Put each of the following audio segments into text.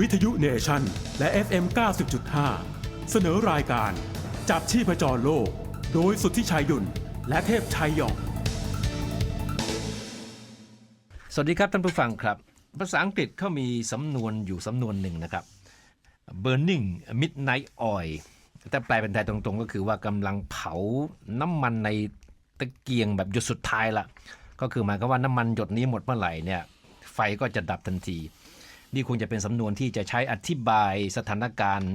วิทยุเนชั่นและ FM 90.5 เสนอรายการ จับชีพจรโลก โดยสุทธิชัยยุ่นและเทพชัยหยองสวัสดีครับท่านผู้ฟังครับ ภาษาอังกฤษเขามีสำนวนอยู่สำนวนหนึ่งนะครับ burning midnight oil แต่แปลเป็นไทยตรงๆ ก็คือว่ากำลังเผาน้ำมันในตะเกียงแบบหยดสุดท้ายละก็คือหมายความว่าน้ำมันหยดนี้หมดเมื่อไหร่เนี่ยไฟก็จะดับทันที นี่คงจะเป็นสำนวนที่จะใช้อธิบายสถานการณ์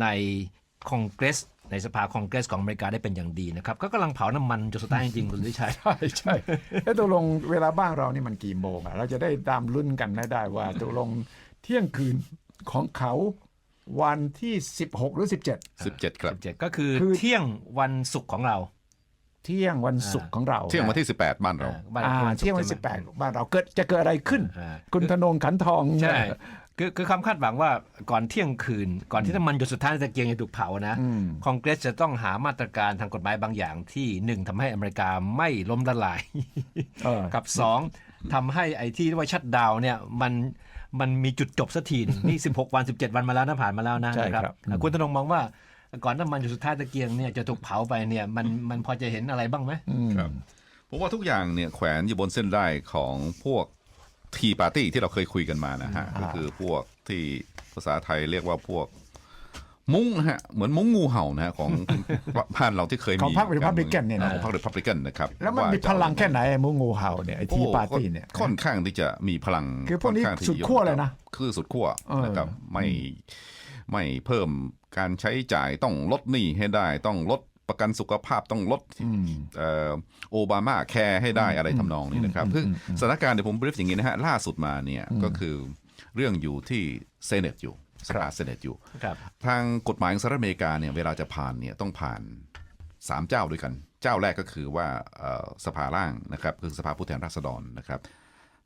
ในคองเกรสในสภาคองเกรสของอเมริกาได้เป็นอย่างดีนะครับ ก็กำลังเผาน้ำมันจนสุดท้ายจริงๆคุณวิชัยใช่ใช่เอ้ตกลงเวลาบ้านเรานี่มันกี่โมงอะเราจะได้ตามรุ่นกันได้ได้ว่าตกลงเที่ยงคืนของเขาวันที่ 16 หรือ 17 17 ครับ 17 ก็คือคือเที่ยงวันศุกร์ของเรา เที่ยงวันศุกร์ของเราเที่ยงวันที่ 18 บ้านเราบ้านอ่าวันศุกร์เที่ยงวันใช่ไหม18 บ้านเราเกิดจะเกิดอะไรขึ้นอ่าคุณธนงขันทองใช่เนี่ยคือคือความคาดหวังว่าก่อนเที่ยงคืน ก่อนที่น้ำมันหยดสุดท้ายในตะเกียงจะถูกเผานะอืมคองเกรสจะต้องหามาตรการทางกฎหมายบางอย่างที่หนึ่งทำให้อเมริกาไม่ล้มละลายเออกับสองทำให้ไอ้ที่เรียกว่าชัดดาวน์เนี่ยมันมันมีจุดจบสักทีหนึ่งนี่ 16 วัน 17 วันมาแล้วนะผ่านมาแล้วนะใช่นะครับอะคุณธนงมองว่า ก่อนน้ำมันอยู่สุดท้ายตะเกียงเนี่ยจะถูกเผาไปเนี่ยมันมันพอจะเห็นอะไรบ้างไหมครับผมว่าทุกอย่างเนี่ยแขวนอยู่บนเส้นได้ของพวกทีปาร์ตี้ที่เราเคยคุยกันมานะฮะก็คือพวกที่ภาษาไทยเรียกว่าพวก มุ้งนะฮะเหมือนมุ้งงูเห่านะฮะของบ้านเราที่เคยมีของพรรค Republican เนี่ยนะ ของพรรครีพับลิกันนะครับแล้วมันมีาจะพลังแค่ไหนไอ้มูงูเห่าเนี่ยไอ้ทีโอ้ปาร์ตี้เนี่ย ค่อนข้างที่จะมีพลังคือพวกนี้ค่อนข้างที่สุดขั้วเลยนะ คือสุดขั้วเออนะครับไม่ไม่เพิ่ม การใช้จ่ายต้องลดหนี้ให้ได้ต้องลดประกันสุขภาพต้องลดเอ่อโอบามาแคร์ให้ได้อะไรทำนองนี้นะครับคือสถานการณ์เดี๋ยวผมบรีฟอย่างนี้นะฮะล่าสุดมาเนี่ยก็คือเรื่องอยู่ที่เซเนตอยู่สภาเซเนตอยู่ครับทางกฎหมายของสหรัฐอเมริกาเนี่ยเวลาจะผ่านเนี่ยต้องผ่าน3เจ้าด้วยกัน เจ้าแรกก็คือว่าเอ่อสภาล่างนะครับคือสภาผู้แทนราษฎรนะครับ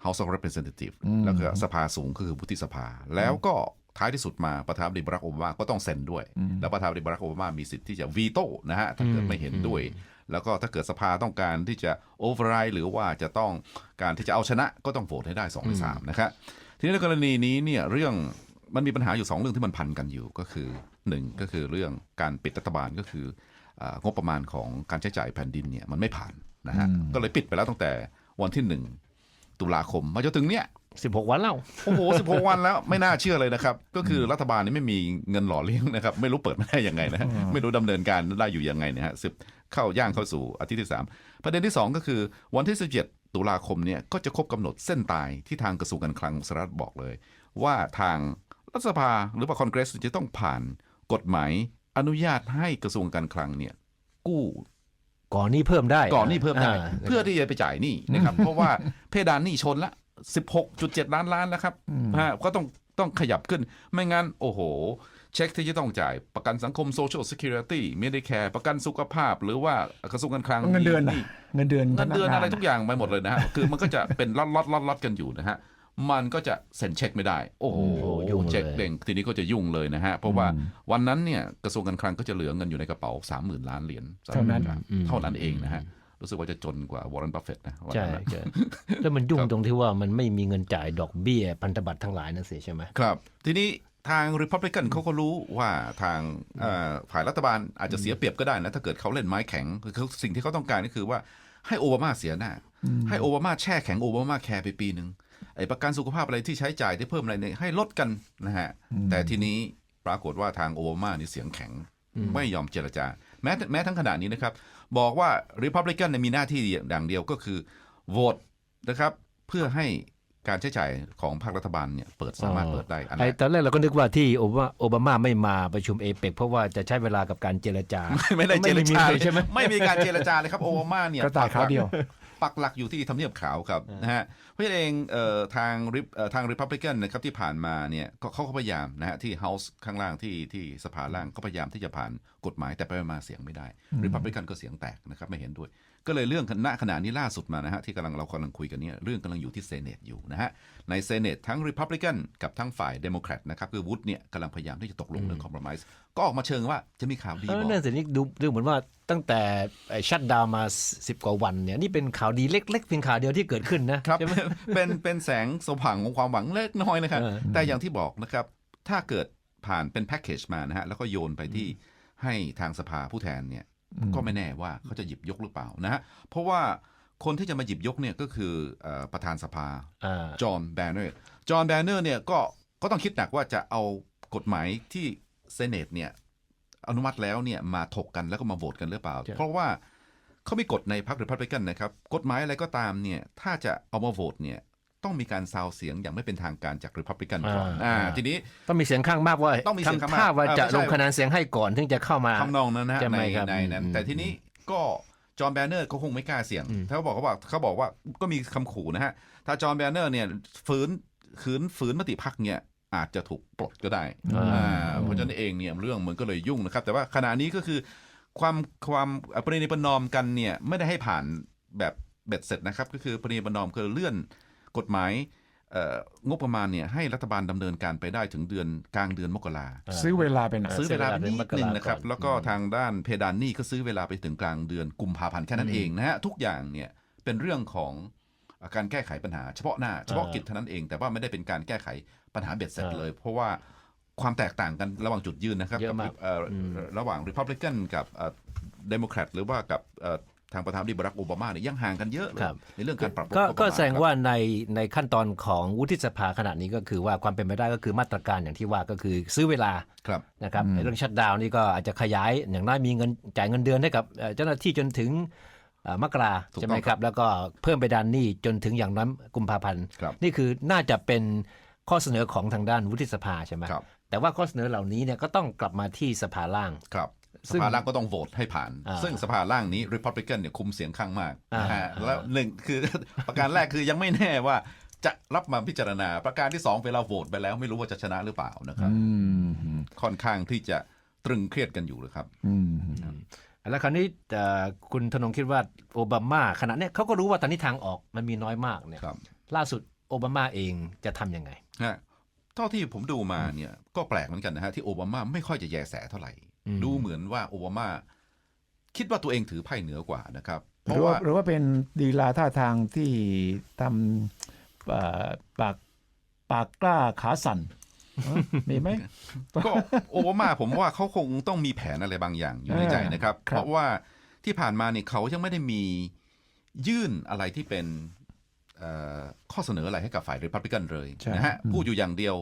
House of Representative แล้วก็สภาสูงก็คือวุฒิสภา แล้วก็ ท้ายที่สุดมาประธานาธิบดีบารักโอบามาก็ต้องเซ็นด้วย แล้วประธานาธิบดีบารักโอบามามีสิทธิ์ที่จะวีโต้นะฮะถ้าเกิดไม่เห็นด้วย แล้วก็ถ้าเกิดสภาต้องการที่จะโอเวอร์ไรหรือว่าจะต้องการที่จะเอาชนะก็ต้องโหวตให้ได้2ใน3นะครับทีนี้ในกรณีนี้เนี่ยเรื่องมันมีปัญหาอยู่ 2 เรื่องที่มันพันกันอยู่ก็คือหนึ่งก็คือเรื่องการปิดรัฐบาลก็คือเอ่องบประมาณของการใช้จ่ายแผ่นดินเนี่ยมันไม่ผ่านนะฮะก็เลยปิดไปแล้วตั้งแต่วันที่หนึ่ง ตุลาคม มาจนถึงเนี่ย16 วันแล้ว โอ้โห 16 วันแล้วไม่น่าเชื่อเลยนะครับ ก็คือรัฐบาลนี่ไม่มีเงินหล่อเลี้ยงนะครับ ไม่รู้เปิดไม่ได้ยังไงนะฮะไม่รู้ดำเนินการได้อยู่ยังไงนะฮะสิบเข้าย่างเข้าสู่อาทิตย์ที่ 3 ประเด็นที่ 2 ก็คือวันที่ 17 ตุลาคมเนี่ยก็จะครบกำหนดเส้นตายที่ทางกระทรวงการคลังสหรัฐบอกเลย ว่าทางรัฐสภาหรือว่าคอนเกรสจะต้องผ่านกฎหมายอนุญาตให้กระทรวงการคลังเนี่ยกู้ ก่อนนี้เพิ่มได้ก่อนหนี้เพิ่มได้อ่าเพื่อที่จะไปจ่ายหนี้นะครับ เพราะว่าเพดานหนี้ชนละ 16.7 ล้านล้านแล้วครับฮะก็ต้องต้องขยับขึ้นไม่งั้น โอ้โห เช็คที่จะต้องจ่ายประกันสังคม Social Security Medicare ประกันสุขภาพ หรือว่ากระทรวงการคลังเงินเดือนมีน่ะเงินเดือนเงินเดือนพกงาอะไรทุกอย่างไปหมดเลยนะฮะคือมันก็จะเป็นล็อตล็อตล็อตล็อตกันอยู่นะฮะ มันก็จะเซ็นเช็คไม่ได้ โอ้โหยุ่งเลย เช็คเด้งทีนี้ก็จะยุ่งเลยนะฮะ เพราะว่าวันนั้นเนี่ยกระทรวงการคลังก็จะเหลือเงินอยู่ในกระเป๋า 30,000 ล้านเหรียญสหรัฐอเมริกาเท่านั้นเองนะฮะ รู้สึกว่าจะจนกว่าวอร์เรนบัฟเฟตนะวันใช่นั้นนะ ใช่แล้วมันยุ่งตรงที่ว่ามันไม่มีเงินจ่ายดอกเบี้ยพันธบัตรทั้งหลายนั่นสิใช่ไหม ครับ ทีนี้ทาง Republican เขาก็รู้ว่าทางเอ่อฝ่ายรัฐบาลอาจจะเสียเปรียบก็ได้นะ ถ้าเกิดเขาเล่นไม้แข็งคือเขาสิ่งที่เขาต้องการก็คือว่าให้โอบามาเสียหน้า ให้โอบามาแช่แข็งโอบามาแคร์ไปปีหนึ่ง ไอ้ประกันสุขภาพอะไรที่ใช้จ่ายที่เพิ่มอะไรเนี่ยให้ลดกันนะฮะแต่ทีนี้ปรากฏว่าทางโอบามานี่เสียงแข็งไม่ยอมเจรจา แม้แม้ทั้งขณะนี้นะครับ บอกว่า Republican เนี่ยมีหน้าที่อย่างเดียวก็คือโหวตนะครับ เพื่อให้การใช้จ่ายของภาครัฐบาลเนี่ยเปิดสามารถเปิดได้อันแรไอ้กตอนแรกเราก็นึกว่าที่โอบามาโอบามาไม่มาประชุมเอเปกเพราะว่าจะใช้เวลากับการเจรจา ไม่ได้เจรจาเลยใช่ไหมไม่มีการเจรจาเลยครับโอบามาเนี่ยกระต่ายขาวเดียว ปักหลักอยู่ที่ทำเนียบขาวครับนะฮะเพราะฉะนั้นเองเอ่อทางริปเอ่อทางริพับลิกันนะครับที่ผ่านมาเนี่ยก็เขาก็พยายามนะฮะที่เฮาส์ข้างล่างที่ที่สภาล่างก็พยายามที่จะผ่านกฎหมายแต่ไปมาเสียงไม่ได้ริพับลิกันก็เสียงแตกนะครับไม่เห็นด้วย ก็เลยเรื่องณขณะนี้ล่าสุดมานะฮะที่กำลังเรากำลังคุยกันเนี่ยเรื่องกำลังอยู่ที่เซเนตอยู่นะฮะในเซเนตทั้งริพับลิกันกับทั้งฝ่ายเดโมแครตนะครับคือวุฒิเนี่ยกำลังพยายามที่จะตกลงเรื่องคอม p r o m i s e ก็ออกมาเชิงว่าจะมีข่าวดีเอบออกนั่นสินี่ดูดูเหมือนว่าตั้งแต่ชัดดาวมาสิบกว่าวันเนี่ยนี่เป็นข่าวดีเล็กๆเพียงข่าวเดียวที่เกิดขึ้นนะครับใช่ไหมเป็นเป็นแสงสว่างของความหวังเล็กน้อยนะครับเออแต่อย่างที่บอกนะครับถ้าเกิดผ่านเป็นแพ็กเกจมานะฮะแล้วก็โยนไปที่ให้ทางสภาผู้แทนเนี่ย ก็ไม่แน่ว่าเขาจะหยิบยกหรือเปล่านะฮะเพราะว่าคนที่จะมาหยิบยกเนี่ยก็คือเอ่อประธานสภาอ่าจอห์นแบนเนอร์จอห์นแบนเนอร์เนี่ยก็ก็ต้องคิดหนักว่าจะเอากฎหมายที่เซเนตเนี่ยอนุมัติแล้วเนี่ยมาถกกันแล้วก็มาโหวตกันหรือเปล่าใช่เพราะว่าเขามีกฎในพรรครีพับลิกันนะครับ กฎหมายอะไรก็ตามเนี่ยถ้าจะเอามาโหวตเนี่ย ต้องมีการซาวเสียงอย่างไม่เป็นทางการจากรีพับลิกันก่อนอ่าทีนี้ต้องมีเสียงข้างมากว่าต้องมีเสียงข้างมากทำท่าว่าเออจะไม่ใช่ลงคะแนนเสียงให้ก่อนถึงจะเข้ามาทำนองนั้นนะฮะใช่ไหมในครับในนั้นอืมแต่ทีนี้ก็จอห์นแบนเนอร์เขาคงไม่กล้าเสี่ยงอืมเขาบอกเขาบอกเขาบอกว่าก็มีคำขู่นะฮะ ถ้าจอห์นแบนเนอร์เนี่ยฝืนขืนฝืนมติพักเนี่ยอาจจะถูกปลดก็ได้อ่าเพราะฉะนั้นเองเนี่ยเรื่องมันก็เลยยุ่งนะครับ แต่ว่าขณะนี้ก็คือความความประนีประนอมกันเนี่ยไม่ได้ให้ผ่านแบบเบ็ดเสร็จนะครับ ก็คือประนีประนอมคือเลื่อน กฎหมายเอ่องบประมาณเนี่ยให้รัฐบาลดำเนินการไปได้ถึงเดือนกลางเดือนมกราซื้อเวลาไปหน่อยซื้อเวลาไปซื้อเวลานิดนึงนะครับเป็นมกราก่อนแล้วก็ทางด้านเพดานหนี่ก็ซื้อเวลาไปถึงกลางเดือนกุมภาพันธ์แค่นั้นเองนะฮะทุกอย่างเนี่ยเป็นเรื่องของการแก้ไขปัญหาเฉพาะหน้าเฉพาะกิจเท่านั้นเอง แต่ว่าไม่ได้เป็นการแก้ไขปัญหาเบ็ดเสร็จเลย เพราะว่าความแตกต่างกันระหว่างจุดยืนนะครับเยอะมากกับเอ่ออระหว่างริพับลิกันกับเดโมแครตหรือว่ากับเอ่อ ทางประธานาธิบดีบารักโอบามาเนี่ยยังห่างกันเยอะเลยครับในเรื่องการปรับก็งบประมาณก็แสดงครับว่าในในขั้นตอนของวุฒิสภาขณะนี้ก็คือว่าความเป็นไปได้ก็คือมาตรการอย่างที่ว่าก็คือซื้อเวลาครับนะครับในเรื่องชัดดาวน์นี่ก็อาจจะขยายอย่างน้อยมีเงินจ่ายเงินเดือนให้กับเอ่อเจ้าหน้าที่จนถึงเอ่อมกราถูกต้องใช่ไหมครับ แล้วก็เพิ่มไปดานหนี้จนถึงอย่างน้อยกุมภาพันธ์ครับนี่คือน่าจะเป็นข้อเสนอของทางด้านวุฒิสภาใช่ไหมครับแต่ว่าข้อเสนอเหล่านี้เนี่ยก็ต้องกลับมาที่สภาล่างครับซึ่ สงภาล่างก็ต้องโหวตให้ผ่านอ่าซึ่งสภาล่างนี้ริพับลิกันเนี่ยคุมเสียงข้างมากอ่านนะฮะแล้วหนึ่งคือประการแรกคือยังไม่แน่ว่าจะรับมาพิจารณา ประการที่สองเวลาโหวตไปแล้วไม่รู้ว่าจะชนะหรือเปล่านะครับอืมค่อนข้างที่จะตรึงเครียดกันอยู่เลยครับอืมแล้วคราวนี้เอ่อคุณธนงคิดว่าโอบามาขณะเนี้ยเขาก็รู้ว่าตอนนี้ทางออกมันมีน้อยมากเนี่ยครับล่าสุดโอบามาเองจะทำยังไงฮะเท่าที่ผมดูมาเนี่ยก็แปลกเหมือนกันนะฮะที่โอบามาไม่ค่อยจะแยแสเท่าไหร่อืม ดูเหมือนว่าโอบามา คิดว่าตัวเองถือไพ่เหนือกว่านะครับ เพหรืราะอว่าว่าหรือว่าเป็นดีลาท่าทางที่ทำเอ่อปากปากกล้าขาสั่นเอ้อมีไหมก็โอบามาผมว่าเขาคงต้องมีแผนอะไรบางอย่างอยู่ในใจนะครับครับเพราะว่าที่ผ่านมาเนี่ยเขายังไม่ได้มียื่นอะไรที่เป็นเอ่อข้อเสนออะไรให้กับฝ่ายริพับลิกันเลยใช่นะฮะพูดอยู่อย่างเดียว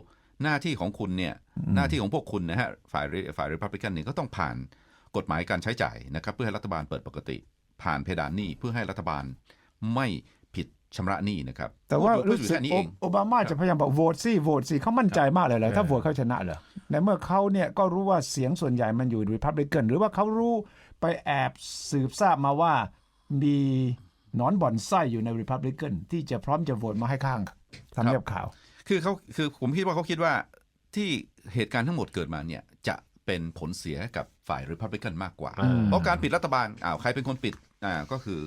หน้าที่ของคุณเนี่ยหน้าที่ของพวกคุณนะฮะฝ่ายฝ่ายริพับลิกันเนี่ยก็ต้องผ่านกฎหมายการใช้จ่ายนะครับ เพื่อให้รัฐบาลเปิดปกติ ผ่านเพดานหนี้เพื่อให้รัฐบาลไม่ผิดชำระหนี้นะครับ แต่ว่าพูดรู้อยู่สึกแค่นี้โอเองโอบามาจะพยายามบอกโหวตสิโหวตสิเขามั่นใจมากเลยเหรอถ้าโหวตเขาชนะเหรอในเมื่อเขาเนี่ยก็รู้ว่าเสียงส่วนใหญ่มันอยู่ริพับลิกันหรือว่าเขารู้ไปแอบสืบทราบมาว่ามีหนอนบ่อนไส้อยู่ในริพับลิกันที่จะพร้อมจะโหวตมาให้ข้างทำเนียบข่าว คือเขาคือผมคิดว่าเขาคิดว่าที่เหตุการณ์ทั้งหมดเกิดมาเนี่ยจะเป็นผลเสียให้กับฝ่ายริพับลิกันมากกว่าอืมเพราะการปิดรัฐบาลอ้าวใครเป็นคนปิดอ่าก็คือ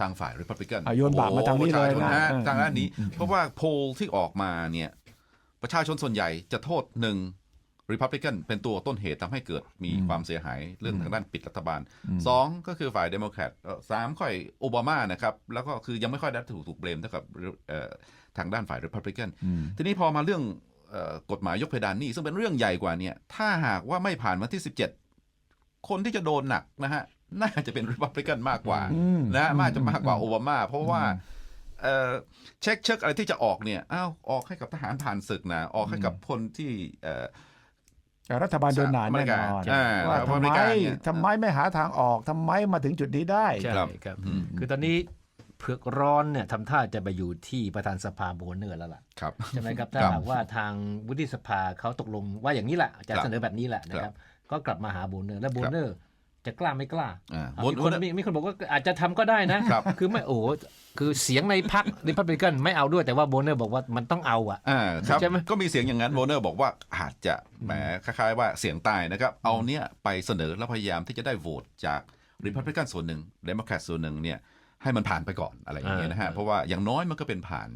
ทางฝ่ายริพับลิกันอะโยนบาปมาทางนี้เลยนะประชาชเออทางด้านนี้ เพราะว่าโพลที่ออกมาเนี่ยประชาชนส่วนใหญ่จะโทษหนึ่งริพับลิกันเป็นตัวต้นเหตุทำให้เกิดมีความเสียหายเรื่องทางด้านปิดรัฐบาลสองก็คือฝ่ายเดโมแครตเอ่อสามค่อยโอบามานะครับ แล้วก็คือยังไม่ค่อยได้ถูกถูกเบลมเท่ากับเอ่อ ทางด้านฝ่ายริพับลิกันทีนี้พอมาเรื่องเอ่อกฎหมายยกเพดานหนี้ซึ่งเป็นเรื่องใหญ่กว่าเนี่ยถ้าหากว่าไม่ผ่านวันที่ 17 คนที่จะโดนหนักนะฮะน่าจะเป็นริพับลิกันมากกว่าอืมนะฮะมากจะมากกว่าโอบามา เพราะว่าเอ่อเช็คเช็คอะไรที่จะออกเนี่ยอ้าวออกให้กับทหารผ่านศึกนะออกให้กับคนที่เอ่อแต่รัฐบาลเดินหนาแน่นอนอ่าว่ารัฐทำบาลอเมไมริกาเนี่ยทำไมไม่หาทางออกทำไมมาถึงจุดนี้ได้ใช่ครับครับอืมคือตอนนี้ เผือกร้อนเนี่ยทำท่าจะไปอยู่ที่ประธานสภาโบนเนอร์แล้วล่ะครับใช่ไหมครับถ้าครับหากว่าทางวุฒิสภาเขาตกลงว่าอย่างนี้แหละจะครับเสนอแบบนี้แหละนะคครัรับบก็กลับมาหาโบนเนอร์และโบนเนอร์จะกล้าไม่กล้าอ่าอะโบนมีคนโบนมีมีคนบอกว่าอาจจะทำก็ได้นะครับคือไม่โอ้โหคือเสียงในพรรคริพับลิกันไม่เอาด้วยแต่ว่าโบนเนอร์บอกว่ามันต้องเอาอะอ่าครับใช่ไหมก็มีเสียงอย่างนั้นโวเนอร์บอกว่าอาจจะแหมคล้ายๆว่าเสียงตายนะครับ เอาเนี้ยไปเสนอแล้วพยายามที่จะได้โหวตจากริพับลิกันส่วนหนึ่งเดโมแครตส่วนหนึ่งเนี่ย ให้มันผ่านไปก่อนอะไรอย่างเงี้ยนะฮะเพราะว่าอย่างน้อยมันก็เป็นผ่าน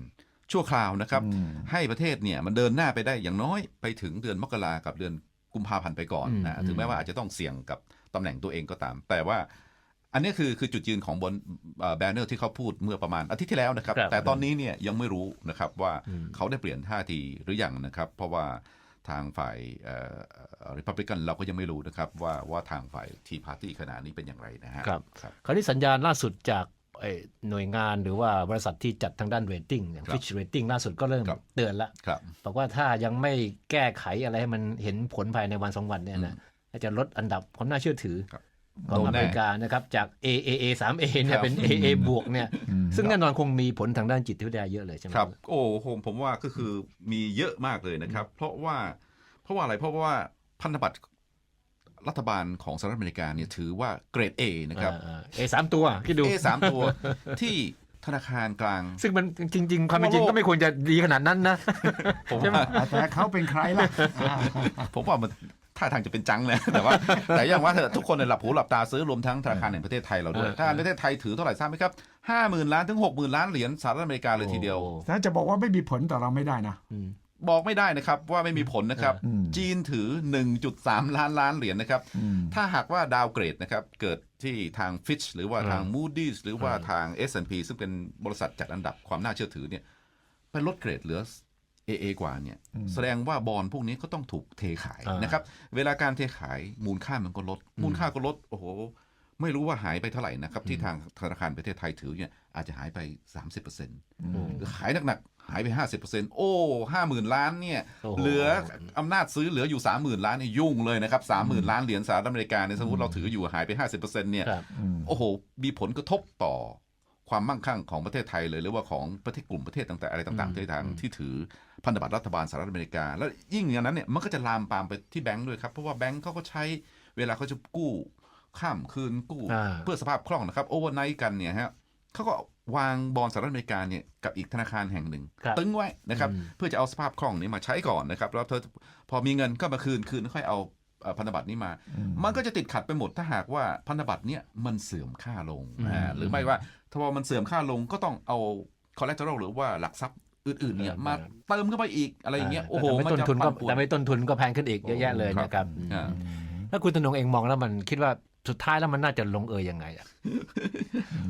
ชั่วคราวนะครับ ให้ประเทศเนี่ยมันเดินหน้าไปได้อย่างน้อยไปถึงเดือนมกรากับเดือนกุมภาพันธ์ไปก่อนนะถึงแม้ว่าอาจจะต้องเสี่ยงกับตำแหน่งตัวเองก็ตาม แต่ว่าอันนี้คือคือจุดยืนของบนแบนเนอร์ที่เขาพูดเมื่อประมาณอาทิตย์ที่แล้วนะครับครับแต่ตอนนี้เนี่ยยังไม่รู้นะครับว่าเขาได้เปลี่ยนท่าทีหรือยังนะครับ เพราะว่าทางฝ่ายริพับลิกันเราก็ยังไม่รู้นะครับว่าว่าทางฝ่ายทีพาร์ตี้ขณะนี้เป็นอย่างไรนะฮะครับครับคราวนี้สัญญาณล่าสุดจากเอ่อ หน่วยงานหรือว่าบริษัทที่จัดทางด้านเรตติ้งอย่างครับ Fitch Rating ล่าสุดก็เริ่มครับเตือนละครับบอกว่าถ้ายังไม่แก้ไขอะไรให้มันเห็นผลภายในวันสองวันเนี่ยนะจะลดอันดับความน่าเชื่อถือครับของโดนอแน่เมริกานะครับจาก AAA 3A เนี่คยรับเป็น AA บวกเนี่ยซึ่งแน่นอนคงมีผลทางด้านจิตวิทยาเยอะเลยใช่ไหมครับ โอ้ผมผมว่าก็คือมีเยอะมากเลยนะครับ เพราะว่าเพราะว่าอะไรเพราะว่าพันธบัตร รัฐบาลของสหรัฐอเมริกาเนี่ยถือว่าเกรด A นะครับ เอสามตัวคิดดู A สามตัวที่ธนาคารกลาง ซึ่งมันจริง ๆ ความเป็นจริงก็ไม่ควรจะดีขนาดนั้นนะ ผมว่าแต่เขาเป็นใครล่ะอ่าผมว่ามันท่าทางจะเป็นจังเลยแต่ว่า แต่อย่างว่าเถอะทุกคนในยหลับหูหลับตาซื้อรวมทั้งธนาคารแห่งประเทศไทยเราด้วยเออธนาคารประเทศไทยถือเท่าไหร่ทราบไหมครับห้าหมื่นล้านถึงหกหมื่นล้านเหรียญสหรัฐอเมริกาเลยทีเดียวโอ้ถ้าจะบอกว่าไม่มีผลต่อเราไม่ได้นะ บอกไม่ได้นะครับว่าไม่มีผลนะครับอืมจีนถือ 1.3 ล้านล้านเหรียญนะครับ ถ้าหากว่าดาวเกรดนะครับ เกิดที่ทาง Fitch หรือว่าทาง Moody's หรือว่าทาง S&P ซึ่งเป็นบริษัทจัดอันดับความน่าเชื่อถือเนี่ยไปลดเกรดเหลือ AA กว่าเนี่ย แสดงว่าบอลพวกนี้ก็ต้องถูกเทขายอ่านนะครับ เวลาการเทขายมูลค่ามันก็ลด มูลค่าก็ลด โอ้โห ไม่รู้ว่าหายไปเท่าไหร่นะครับ ที่ทางธนาคารประเทศไทยถือเนี่ย อาจจะหายไป 30%หรือขายหนักๆ หายไป 50%โอ้ห้าหมื่นล้านเนี่ยโอ้โหเหลืออำนาจซื้อเหลืออยู่ 30,000 ล้านเนี่ยยุ่งเลยนะครับ 30,000 ล้านเหรียญสหรัฐอเมริกาเนี่ยสมมติเราถืออยู่หายไป 50%เนี่ยครับโอ้โห มีผลกระทบต่อความมั่งคั่งของประเทศไทยเลย หรือว่าของประเทศกลุ่มประเทศต่างๆอะไรต่างๆที่ทางที่ถือพันธบัตรรัฐบาลสหรัฐอเมริกา แล้วยิ่งอย่างนั้นเนี่ยมันก็จะลามปามไปที่แบงก์ด้วยครับ เพราะว่าแบงก์เขาก็ใช้เวลาเขาจะกู้ข้ามคืนกู้อ่าเพื่อสภาพคล่องนะครับโอเวอร์ไนท์กันเนี่ยฮะ เขาก็วางบอลสหรัฐอเมริกาเนี่ยกับอีกธนาคารแห่งหนึ่ง ครับตึงไว้นะครับ เพื่อจะเอาสภาพคล่องนี้มาใช้ก่อนนะครับ แล้วเธอพอมีเงินก็มาคืนคืนค่อยเอาเอ่อพันธบัตรนี้มา มันก็จะติดขัดไปหมดถ้าหากว่าพันธบัตรเนี้ยมันเสื่อมค่าลงอ่าหรือไม่ว่าถ้าว่ามันเสื่อมค่าลงก็ต้องเอา collateral หรือว่าหลักทรัพย์อื่นๆเนี่ยมาเติมเข้าไปอีกอะไรอย่างเงี้ยโอ้โหทำให้มันต้นจะทุนก็ปั่นป่วนทำให้ต้นทุนก็แพงขึ้นอีกเยอะแยะเลยนะครับอ่าแล้วคุณธนงเองมองแล้วมันคิดว่า สุดท้ายแล้วมันน่าจะลงเอยยังไงอะ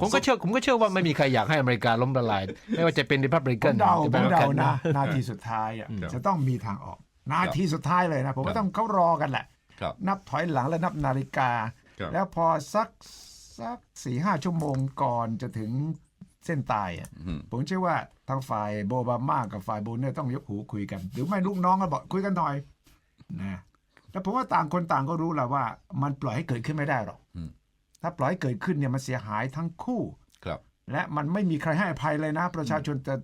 ผมก็เชื่อผมก็เชื่อว่าไม่มีใครอยากให้อเมริกาล้มละลาย ไม่ว่าจะเป็นริพับลิผกันมเดาผมเดานะนะนาทีสุดท้ายอะจะต้องมีทางออก นาทีสุดท้ายเลยนะ ผมว่าต้องเขารอกันแหละครับนับถอยหลังและนับนาฬิกาครับแล้วพอสักสักสี่ห้าชั่วโมงก่อนจะถึงเส้นตายอะอืมผมเชื่อว่าทางฝ่ายโบบามากับฝ่ายบูเนอร์ต้องยกหูคุยกัน หรือไม่ลูกน้องก็บอกคุยกันหน่อยนะ แล้วผมว่าต่างคนต่างก็รู้แหละว่า มันปล่อยให้เกิดขึ้นไม่ได้หรอกอืมถ้าปล่อยให้เกิดขึ้นเนี่ยมันเสียหายทั้งคู่ครับ และมันไม่มีใครให้อภัยเลยนะ ประชาชนจะ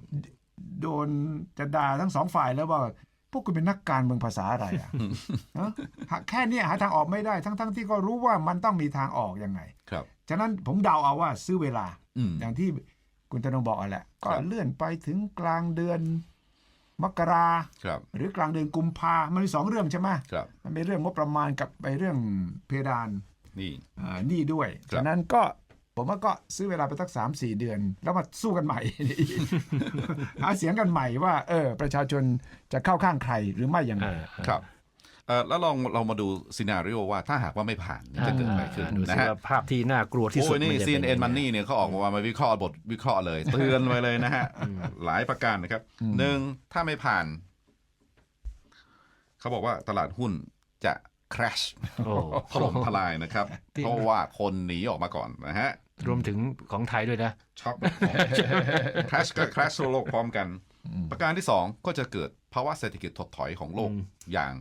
โดนจะด่าทั้งสองฝ่ายแล้วว่าพวกคุณเป็นนักการเมืองภาษาอะไรอะเนอะหาแค่เนี้ยหาทางออกไม่ได้ทั้งๆที่ก็รู้ว่ามันต้องมีทางออกยังไง ครับ ฉะนั้นผมเดาเอาว่าซื้อเวลาอืมอย่างที่คุณตนงบอกอะแหละ ก็ครับเลื่อนไปถึงกลางเดือน มกราครับหรือกลางเดือนกุมภามันมีสองเรื่องใช่ไหมครับ มันเป็นเรื่องงบประมาณกับไปเรื่องเพดานนี่อ่านี่ด้วยครับฉะนั้นก็ผมว่าก็ซื้อเวลาไปสักสามสี่เดือน แล้วมาสู้กันใหม่ หาเสียงกันใหม่ว่า เออ ประชาชนจะเข้าข้างใครหรือไม่อย่างไรครับ เอ่อแล้วลองเรามาดูซีนารีโอว่าถ้าหากว่าไม่ผ่านเนี่ยจะเกิดอะไรขึ้นดูนะสิฮะว่าภาพที่น่ากลัวที่สุดโอ้ยนี่ มัจะเป็ CNN ยังไง Money เนี่ยเขาออกมามาวิเคราะห์บทวิเคราะห์เลย เตือนไว้เลยนะฮะ หลายประการนะครับหนึ่งถ้าไม่ผ่าน เขาบอกว่าตลาดหุ้นจะ crash โอ้ ถล่มทลายนะครับ เพราะว่าคนหนีออกมาก่อนนะฮะ รวมถึงของไทยด้วยนะ ช็อก crash ก็ crash ทั่วโลกพร้อมกัน ประการที่สองก็จะเกิดภาวะเศรษฐกิจถดถอยของโลกอย่าง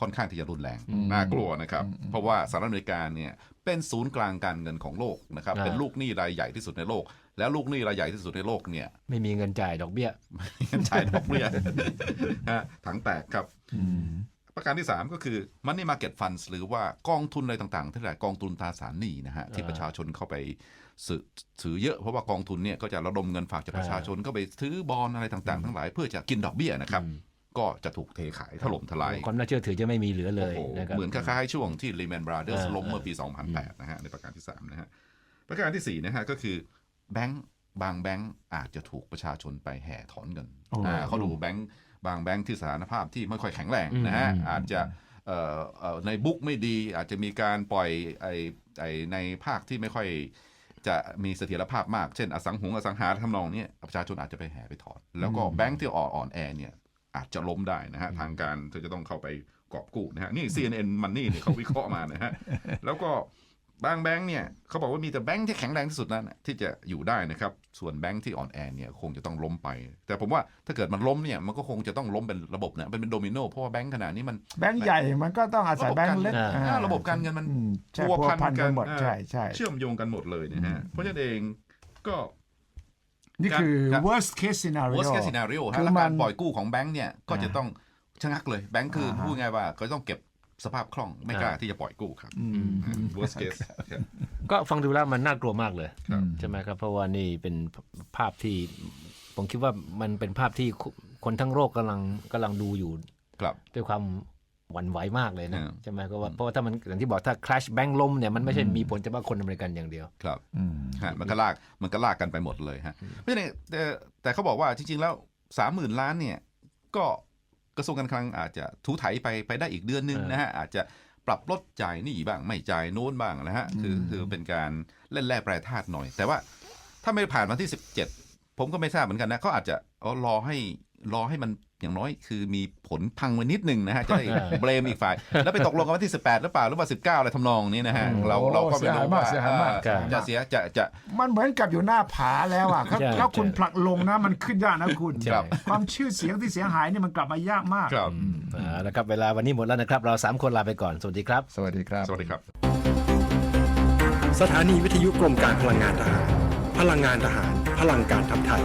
ค่อนข้างที่จะรุนแรงน่ากลัวนะครับ เพราะว่าสหรัฐอเมริกาเนี่ยเป็นศูนย์กลางการเงินของโลกนะครับอ่าเป็นลูกหนี้รายใหญ่ที่สุดในโลก แล้วลูกหนี้รายใหญ่ที่สุดในโลกเนี่ย ไม่มีเงินจ่ายดอกเบี้ยจ่ายดอกเบี้ยฮะถังแตกครับประการที่ 3 ก็คือ Money Market Funds หรือว่ากองทุนอะไรต่างๆทั้งหลายกองทุนตราสารหนี้นะฮะที่ประชาชนเข้าไปซื้อถือเยอะเพราะว่ากองทุนเนี่ยก็จะระดมเงินฝากจากประชาชนก็ไปซื้อบอลอะไรต่างๆ ทั้งหลายเพื่อจะกินดอกเบี้ยนะครับ ก็จะถูกเทขายถล่มทลายความน่าเชื่อถือจะไม่มีเหลือเลยโอ้โหนะครับเหมือนคล้ายๆช่วงที่ Lehman Brothers อ่าล้มเมื่อปี 2008 นะฮะ ในประการที่ 3 นะฮะ ประการทีสี่ 4 นะฮะ ก็คือแบงก์บางแบงก์อาจจะถูกประชาชนไปแห่ถอนเงินโอ้อ่าเขาดูแบงก์บางแบงก์ที่สถานภาพที่ไม่ค่อยแข็งแรงนะฮะอืมอาจจะเอ่อเอ่อในบุ๊กไม่ดีอาจจะมีการปล่อยไอไอในภาคที่ไม่ค่อยจะมีเสถียรภาพมาก เช่น อสังหงอสังหาทำนองเนี้ยประชาชนอาจจะไปแห่ไปถอน แล้วก็แบงก์ที่อ่อนอ่อนแอเนี่ย อาจจะล้มได้นะฮะทางการเธอจะต้องเข้าไปกอบกู้นะฮะนี่ CNN มันนี่เนี่ยเขาวิเคราะห์มานะฮะแล้วก็บางแบงค์เนี่ยเขาบอกว่ามีแต่แบงค์ที่แข็งแรงที่สุดนั้นน่ะที่จะอยู่ได้นะครับ ส่วนแบงค์ที่อ่อนแอเนี่ยคงจะต้องล้มไป แต่ผมว่าถ้าเกิดมันล้มเนี่ยมันก็คงจะต้องล้มเป็นระบบนะเป็นเป็นโดมิโนเพราะว่าแบงค์ขนาดนี้มันแบงค์ใหญ่มันก็ต้องอาศัยแบงค์เล็กอ่าอ่าอ่าระบบการเงินมันอืมใช่พัวพัวพันพันกักันนหมดอ่าใช่ใช่เชื่อมโยงกันหมดเลยนะฮะเพราะฉะนั้นเองก็ นี่คือ ครับ worst case scenario worst case scenario คืฮะอและการมันปล่อยกู้ของแบงค์เนี่ยก็จะอ่าต้องชะงักเลยแบงค์คืออ่าฮะ พูดง่ายว่าก็ต้องเก็บสภาพคล่องไม่กล้าที่จะปล่อยกู้ครับ worst case ครับ ก็ฟังดูแล้วมันน่ากลัวมากเลยครับ ใช่ไหมครับ เพราะว่านี่เป็นภาพที่ ผมคิดว่ามันเป็นภาพที่คนทั้งโลกกำลังกำลังดูอยู่ ครับ ด้วยความห วั่นไหวมากเลยนะอืมใช่ไหมก็ว่าเพราะว่าถ้ามันอย่างที่บอกถ้า crash แบงค์ล้มเนี่ยมันไม่ใช่มีผลเฉพาะคนอเมริกันอย่างเดียว ครับอืมฮะมันก็ลากมันก็ลากกันไปหมดเลยฮะเพราะฉะนั้นแต่แต่เขาบอกว่าจริง ๆ แล้วสามหมื่นล้านเนี่ยก็กระทรวงการคลังอาจจะถูไถไปไปได้อีกเดือนหนึงเออนะฮะอาจจะปรับลดจ่ายหนี่บ้างไม่จ่ายโน้นบ้างนะฮะคือคือเป็นการเล่นแร่แปรธาตุหน่อย แต่ว่าถ้าไม่ผ่านวันที่ 17 ผมก็ไม่ทราบเหมือนกันนะเขาอาจจะอ๋อรอให้รอให้มัน อย่างน้อยคือมีผลพังมานิดหนึ่งนะฮะ จะได้เออเบรมอีกฝ่าย แล้วไปตกลงกันวันที่ 18 หรือเปล่า หรือว่า 19 อะไรทำนองนี้นะฮะ เราเราก็ไม่รู้ว่าเสียหายมากเสียหายมากเอ่อจะเสียจะจะมันเหมือนกับอยู่หน้าผาแล้วอะครับใช่แล้วคุณใช่ผลักลงนะมันขึ้นยากนะคุณครับความชื่อเสียงที่เสียหายเนี่ยมันกลับมายากมากครับอ่าแล้วครับเวลาวันนี้หมดแล้วนะครับ เราสามคนลาไปก่อน สวัสดีครับ สวัสดีครับ สวัสดีครับ สถานีวิทยุกรมการพลังงานทหาร พลังงานทหาร พลังการทำไทย